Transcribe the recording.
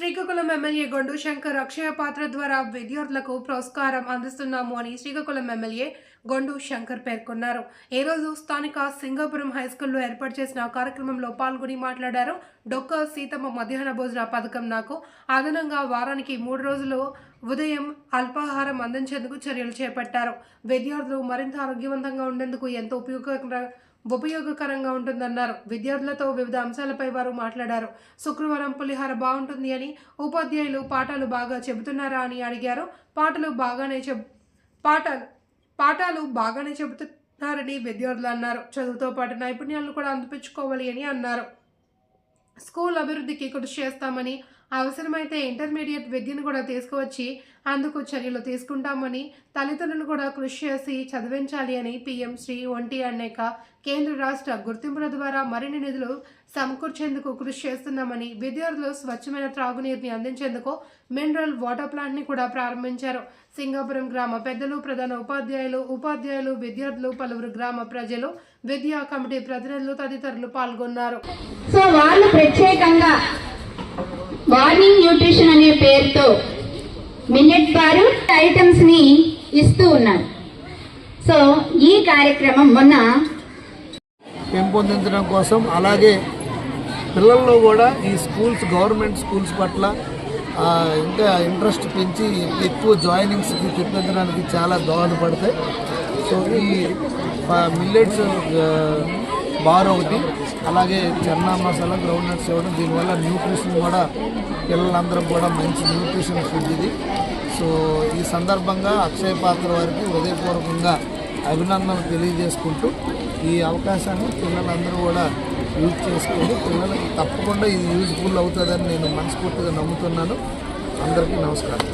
Srikakulam MLA Gondu Shankar Akshaya Patra ద్వారా విద్యార్థులకు పురస్కారం అందిస్తున్నాము అని శ్రీకాకుళం ఎమ్మెల్యే గొండు శంకర్ పేర్కొన్నారు. ఈ రోజు స్థానిక సింగాపురం హై స్కూల్లో ఏర్పాటు చేసిన కార్యక్రమంలో పాల్గొని మాట్లాడారు. డొక్క సీతమ్మ మధ్యాహ్న భోజన పథకం నాకు అదనంగా వారానికి మూడు రోజులు ఉదయం అల్పాహారం అందించేందుకు చర్యలు చేపట్టారు. విద్యార్థులు మరింత ఆరోగ్యవంతంగా ఉండేందుకు ఎంతో ఉపయోగకర ఉపయోగకరంగా ఉంటుందన్నారు. విద్యార్థులతో వివిధ అంశాలపై వారు మాట్లాడారు. శుక్రవారం పులిహార బాగుంటుంది అని ఉపాధ్యాయులు పాఠాలు బాగా చెబుతున్నారా అని అడిగారు. పాటలు బాగానే చెబు పాఠాలు పాఠాలు బాగానే చెబుతున్నారని విద్యార్థులు అన్నారు. చదువుతో పాటు నైపుణ్యాలను కూడా అందిపించుకోవాలి అని అన్నారు. స్కూల్ అభివృద్ధికి కృషి చేస్తామని అవసరమైతే ఇంటర్మీడియట్ విద్యను కూడా తీసుకువచ్చి అందుకు చర్యలు తీసుకుంటామని తల్లిదండ్రులు కూడా కృషి చేసి చదివించాలి అని పీఎం శ్రీ ఒంటి అనేక కేంద్ర రాష్ట్ర గుర్తింపుల ద్వారా మరిన్ని నిధులు సమకూర్చేందుకు కృషి చేస్తున్నామని విద్యార్థులు స్వచ్ఛమైన త్రాగునీరుని అందించేందుకు మినరల్ వాటర్ ప్లాంట్ని కూడా ప్రారంభించారు. సింగాపురం గ్రామ పెద్దలు ప్రధాన ఉపాధ్యాయులు ఉపాధ్యాయులు విద్యార్థులు పలువురు గ్రామ ప్రజలు విద్యా కమిటీ ప్రతినిధులు తదితరులు పాల్గొన్నారు. సో వాళ్ళు వార్నింగ్ న్యూట్రిషన్ అనే పేరుతో మిల్లెట్ బారు ఐటమ్స్ని ఇస్తూ ఉన్నారు. సో ఈ కార్యక్రమం మొన్న పెంపొందించడం కోసం అలాగే పిల్లల్లో కూడా ఈ స్కూల్స్ గవర్నమెంట్ స్కూల్స్ పట్ల ఇంకా ఇంట్రెస్ట్ పెంచి ఎక్కువ జాయినింగ్స్కి తెప్పించడానికి చాలా దోహదపడతాయి. సో ఈ మిల్లెట్స్ బార్ ఒకటి అలాగే చెన్నా మసాలా గ్రౌండ్ నట్స్ ఇవ్వడం దీనివల్ల న్యూట్రిషన్ కూడా పిల్లలందరం కూడా మంచి న్యూట్రిషన్ ఫుడ్ ఇది. సో ఈ సందర్భంగా అక్షయ పాత్ర వారికి హృదయపూర్వకంగా అభినందనలు తెలియజేసుకుంటూ ఈ అవకాశాన్ని పిల్లలందరూ కూడా యూజ్ చేసుకొని పిల్లలకి తప్పకుండా ఇది యూజ్ఫుల్ అవుతుందని నేను మనస్ఫూర్తిగా నమ్ముతున్నాను. అందరికీ నమస్కారం.